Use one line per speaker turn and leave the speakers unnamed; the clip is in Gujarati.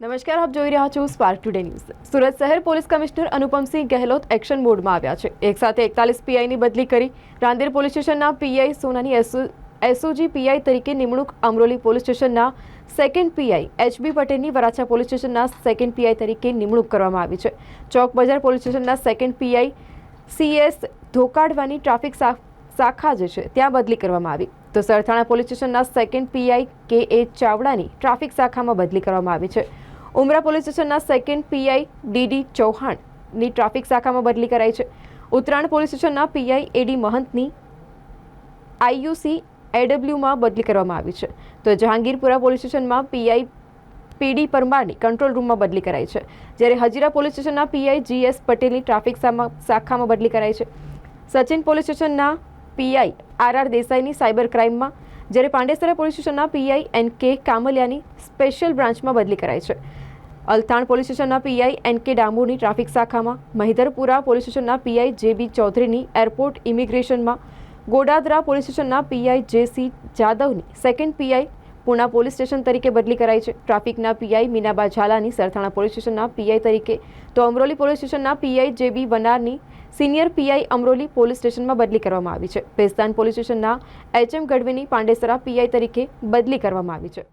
નમસ્કાર, આપ જોઈ રહ્યા છો સ્પાર્ક ટુડે ન્યૂઝ સુરત શહેર police commissioner Anupamsinh Gahlot action મોડમાં આવ્યા છે. એક સાથે એકતાલીસ પીઆઈની બદલી કરી રાંદેર પોલીસ સ્ટેશનના પીઆઈ સોનાની એસઓજી પીઆઈ તરીકે નિમણૂક અમરોલી પોલીસ સ્ટેશનના સેકન્ડ પીઆઈ એચબી પટેલની વરાછા પોલીસ સ્ટેશનના સેકન્ડ પીઆઈ તરીકે નિમણૂક કરવામાં આવી છે. ચોક બજાર પોલીસ સ્ટેશનના સેકન્ડ પીઆઈ સીએસ ધોકાડવાની ટ્રાફિક શાખા જે છે, ત્યાં બદલી કરવામાં આવી. તો સરથાણા પોલીસ સ્ટેશનના સેકન્ડ પીઆઈ કે એ ચાવડાની ટ્રાફિક શાખામાં બદલી કરવામાં આવી છે. ઉમરા પોલીસ સ્ટેશનના સેકન્ડ પીઆઈ ડીડી ચૌહાણની ટ્રાફિક શાખામાં બદલી કરાઈ છે. ઉત્તરાયણ પોલીસ સ્ટેશનના પીઆઈ એડી મહંતની આઈયુસી એડબ્લ્યુમાં બદલી કરવામાં આવી છે. તો જહાંગીરપુરા પોલીસ સ્ટેશનમાં પીઆઈ પીડી પરમારની કંટ્રોલ રૂમમાં બદલી કરાઈ છે. જ્યારે હજીરા પોલીસ સ્ટેશનના પીઆઈ જીએસ પટેલની ટ્રાફિક શાખામાં બદલી કરાઈ છે. સચિન પોલીસ સ્ટેશનના પીઆઈ આર આર દેસાઈની સાયબર ક્રાઇમમાં જ્યારે પાંડેસરા પોલીસ સ્ટેશનના પીઆઈ એન કે કામલિયાની સ્પેશિયલ બ્રાન્ચમાં બદલી કરાઈ છે. અલથાણ પોલીસ સ્ટેશનના પીઆઈ એન કે ડામોરની ટ્રાફિક શાખામાં, મહિધરપુરા પોલીસ સ્ટેશનના પીઆઈ જે બી ચૌધરીની એરપોર્ટ ઇમિગ્રેશનમાં, ગોડાદરા પોલીસ સ્ટેશનના PI J C જાદવની second PI Puna police station તરીકે બદલી કરાઈ છે. ટ્રાફિકના પીઆઈ મીનાબા ઝાલાની સરથાણા પોલીસ સ્ટેશનના પીઆઈ તરીકે, તો અમરોલી પોલીસ સ્ટેશનના પીઆઈ જે બી વનારની સિનિયર પીઆઈ અમરોલી પોલીસ સ્ટેશનમાં બદલી કરવામાં આવી છે. ભેસ્તાન પોલીસ સ્ટેશનના એચ એમ ગઢવીની પાંડેસરા પીઆઈ તરીકે બદલી કરવામાં આવી છે.